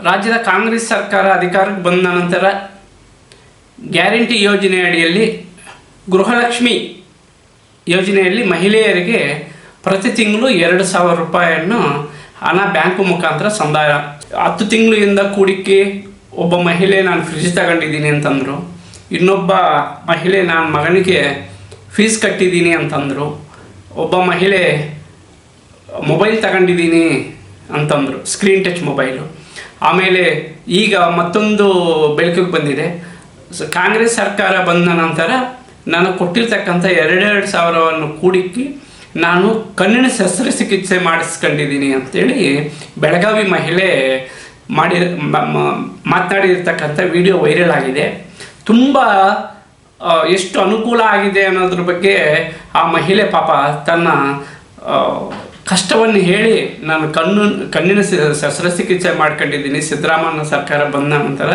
ರಾಜ್ಯದ ಕಾಂಗ್ರೆಸ್ ಸರ್ಕಾರ ಅಧಿಕಾರಕ್ಕೆ ಬಂದ ನಂತರ ಗ್ಯಾರಂಟಿ ಯೋಜನೆ ಅಡಿಯಲ್ಲಿ ಗೃಹಲಕ್ಷ್ಮಿ ಯೋಜನೆಯಲ್ಲಿ ಮಹಿಳೆಯರಿಗೆ ಪ್ರತಿ ತಿಂಗಳು ಎರಡು ಸಾವಿರ ರೂಪಾಯಿಯನ್ನು ಹಣ ಬ್ಯಾಂಕು ಮುಖಾಂತರ ಸಂದಾಯ. ಹತ್ತು ತಿಂಗಳಿಂದ ಕೂಡಿಕೆ ಒಬ್ಬ ಮಹಿಳೆ ನಾನು ಫ್ರಿಜ್ ತಗೊಂಡಿದ್ದೀನಿ ಅಂತಂದರು. ಇನ್ನೊಬ್ಬ ಮಹಿಳೆ ನಾನು ಮಗನಿಗೆ ಫೀಸ್ ಕಟ್ಟಿದ್ದೀನಿ ಅಂತಂದರು. ಒಬ್ಬ ಮಹಿಳೆ ಮೊಬೈಲ್ ತಗೊಂಡಿದ್ದೀನಿ ಅಂತಂದರು. Screen touch mobile. ಆಮೇಲೆ ಈಗ ಮತ್ತೊಂದು ಬೆಳಕಿಗೆ ಬಂದಿದೆ. ಕಾಂಗ್ರೆಸ್ ಸರ್ಕಾರ ಬಂದ ನಂತರ ನಾನು ಕೊಟ್ಟಿರ್ತಕ್ಕಂಥ ಎರಡೆರಡು ಸಾವಿರವನ್ನು ಕೂಡಿಕ್ಕಿ ನಾನು ಕಣ್ಣಿನ ಶಸ್ತ್ರಚಿಕಿತ್ಸೆ ಮಾಡಿಸ್ಕೊಂಡಿದ್ದೀನಿ ಅಂತೇಳಿ ಬೆಳಗಾವಿ ಮಹಿಳೆ ಮಾಡಿ ಮಾತನಾಡಿರ್ತಕ್ಕಂಥ ವಿಡಿಯೋ ವೈರಲ್ ಆಗಿದೆ. ತುಂಬ ಎಷ್ಟು ಅನುಕೂಲ ಆಗಿದೆ ಅನ್ನೋದ್ರ ಬಗ್ಗೆ ಆ ಮಹಿಳೆ ಪಾಪ ತನ್ನ ಕಷ್ಟವನ್ನು ಹೇಳಿ ನಾನು ಕಣ್ಣು, ಕಣ್ಣಿನ ಶಸ್ತ್ರಚಿಕಿತ್ಸೆ ಮಾಡ್ಕೊಂಡಿದ್ದೀನಿ. ಸಿದ್ದರಾಮಯ್ಯ ಸರ್ಕಾರ ಬಂದ ನಂತರ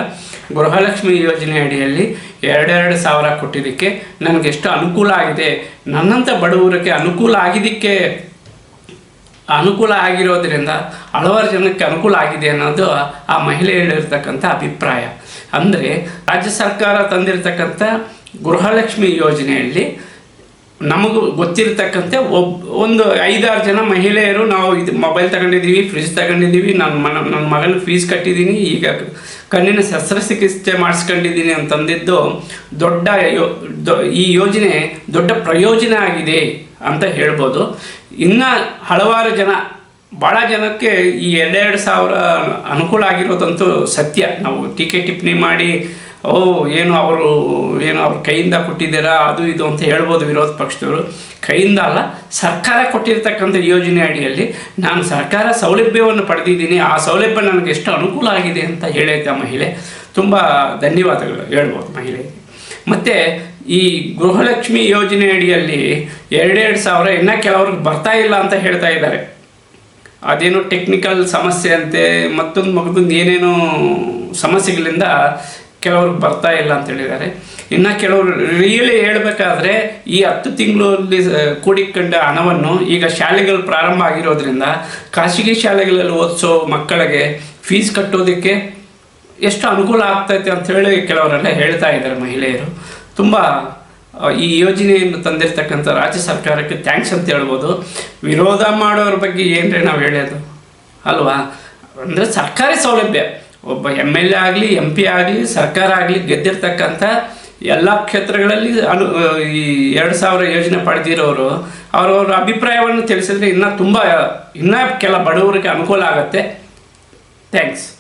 ಗೃಹಲಕ್ಷ್ಮಿ ಯೋಜನೆ ಅಡಿಯಲ್ಲಿ ಎರಡೆರಡು ಸಾವಿರ ಕೊಟ್ಟಿದ್ದಕ್ಕೆ ನನಗೆ ಎಷ್ಟು ಅನುಕೂಲ ಆಗಿದೆ. ನನ್ನಂಥ ಬಡವರಿಗೆ ಅನುಕೂಲ ಆಗಿದ್ದಕ್ಕೆ, ಅನುಕೂಲ ಆಗಿರೋದ್ರಿಂದ ಹಲವಾರು ಜನಕ್ಕೆ ಅನುಕೂಲ ಆಗಿದೆ ಅನ್ನೋದು ಆ ಮಹಿಳೆ ಹೇಳಿರ್ತಕ್ಕಂಥ ಅಭಿಪ್ರಾಯ. ಅಂದರೆ ರಾಜ್ಯ ಸರ್ಕಾರ ತಂದಿರತಕ್ಕಂಥ ಗೃಹಲಕ್ಷ್ಮಿ ಯೋಜನೆಯಲ್ಲಿ ನಮಗೂ ಗೊತ್ತಿರತಕ್ಕಂತೆ ಒಬ್, ಒಂದು ಐದಾರು ಜನ ಮಹಿಳೆಯರು ನಾವು ಇದು ಮೊಬೈಲ್ ತಗೊಂಡಿದ್ದೀವಿ ಫ್ರಿಜ್ ತಗೊಂಡಿದ್ದೀವಿ ನನ್ನ ಮನ ನನ್ನ ಮಗನ ಫೀಸ್ ಕಟ್ಟಿದ್ದೀನಿ, ಈಗ ಕಣ್ಣಿನ ಶಸ್ತ್ರಚಿಕಿತ್ಸೆ ಮಾಡಿಸ್ಕೊಂಡಿದ್ದೀನಿ ಅಂತಂದಿದ್ದು ದೊಡ್ಡ ಈ ಯೋಜನೆ ದೊಡ್ಡ ಪ್ರಯೋಜನ ಆಗಿದೆ ಅಂತ ಹೇಳ್ಬೋದು. ಇನ್ನು ಹಲವಾರು ಜನ ಭಾಳ ಜನಕ್ಕೆ ಈ ಎರಡೆರಡು ಸಾವಿರ ಅನುಕೂಲ ಆಗಿರೋದಂತೂ ಸತ್ಯ. ನಾವು ಟೀಕೆ ಟಿಪ್ಪಣಿ ಮಾಡಿ ಓ, ಏನು ಅವರು, ಏನು ಅವ್ರ ಕೈಯಿಂದ ಕೊಟ್ಟಿದ್ದೀರಾ, ಅದು ಇದು ಅಂತ ಹೇಳ್ಬೋದು ವಿರೋಧ ಪಕ್ಷದವರು. ಕೈಯಿಂದ ಅಲ್ಲ, ಸರ್ಕಾರ ಕೊಟ್ಟಿರ್ತಕ್ಕಂಥ ಯೋಜನೆ ಅಡಿಯಲ್ಲಿ ನಾನು ಸರ್ಕಾರ ಸೌಲಭ್ಯವನ್ನು ಪಡೆದಿದ್ದೀನಿ, ಆ ಸೌಲಭ್ಯ ನನಗೆ ಎಷ್ಟು ಅನುಕೂಲ ಆಗಿದೆ ಅಂತ ಹೇಳೈತೆ ಮಹಿಳೆ. ತುಂಬ ಧನ್ಯವಾದಗಳು ಹೇಳ್ಬೋದು ಮಹಿಳೆ. ಮತ್ತು ಈ ಗೃಹಲಕ್ಷ್ಮಿ ಯೋಜನೆ ಅಡಿಯಲ್ಲಿ ಎರಡೆರಡು ಸಾವಿರ, ಇನ್ನೂ ಕೆಲವ್ರಿಗೆ ಬರ್ತಾ ಇಲ್ಲ ಅಂತ ಹೇಳ್ತಾ ಇದ್ದಾರೆ. ಅದೇನೋ ಟೆಕ್ನಿಕಲ್ ಸಮಸ್ಯೆ ಅಂತೆ, ಮತ್ತೊಂದು ಮಗದೊಂದು ಏನೇನೋ ಸಮಸ್ಯೆಗಳಿಂದ ಕೆಲವ್ರಿಗೆ ಬರ್ತಾ ಇಲ್ಲ ಅಂತ ಹೇಳಿದ್ದಾರೆ. ಇನ್ನು ಕೆಲವರು ರಿಯಲಿ ಹೇಳಬೇಕಾದ್ರೆ ಈ ಹತ್ತು ತಿಂಗಳಲ್ಲಿ ಕೂಡಿಕೊಂಡ ಹಣವನ್ನು ಈಗ ಶಾಲೆಗಳು ಪ್ರಾರಂಭ ಆಗಿರೋದ್ರಿಂದ ಖಾಸಗಿ ಶಾಲೆಗಳಲ್ಲಿ ಓದಿಸೋ ಮಕ್ಕಳಿಗೆ ಫೀಸ್ ಕಟ್ಟೋದಕ್ಕೆ ಎಷ್ಟು ಅನುಕೂಲ ಆಗ್ತೈತೆ ಅಂತ ಹೇಳಿ ಕೆಲವರೆಲ್ಲ ಹೇಳ್ತಾ ಇದ್ದಾರೆ ಮಹಿಳೆಯರು. ತುಂಬ ಈ ಯೋಜನೆಯನ್ನು ತಂದಿರತಕ್ಕಂಥ ರಾಜ್ಯ ಸರ್ಕಾರಕ್ಕೆ ಥ್ಯಾಂಕ್ಸ್ ಅಂತ ಹೇಳ್ಬೋದು. ವಿರೋಧ ಮಾಡೋರ ಬಗ್ಗೆ ಏನ್ರಿ ನಾವು ಹೇಳೋದು? ಅಲ್ವಾ? ಅಂದರೆ ಸರ್ಕಾರಿ ಸೌಲಭ್ಯ. ಒಬ್ಬ ಎಂ ಎಲ್ ಎ ಆಗಲಿ ಎಂ ಪಿ ಆಗಲಿ, ಸರ್ಕಾರ ಆಗಲಿ ಗೆದ್ದಿರ್ತಕ್ಕಂಥ ಎಲ್ಲ ಕ್ಷೇತ್ರಗಳಲ್ಲಿ ಅನು ಈ ಎರಡು ಸಾವಿರ ಯೋಜನೆ ಪಡೆದಿರೋರು ಅವರವರ ಅಭಿಪ್ರಾಯವನ್ನು ತಿಳಿಸಿದ್ರೆ ಇನ್ನೂ ತುಂಬ, ಇನ್ನೂ ಕೆಲ ಬಡವರಿಗೆ ಅನುಕೂಲ ಆಗುತ್ತೆ. ಥ್ಯಾಂಕ್ಸ್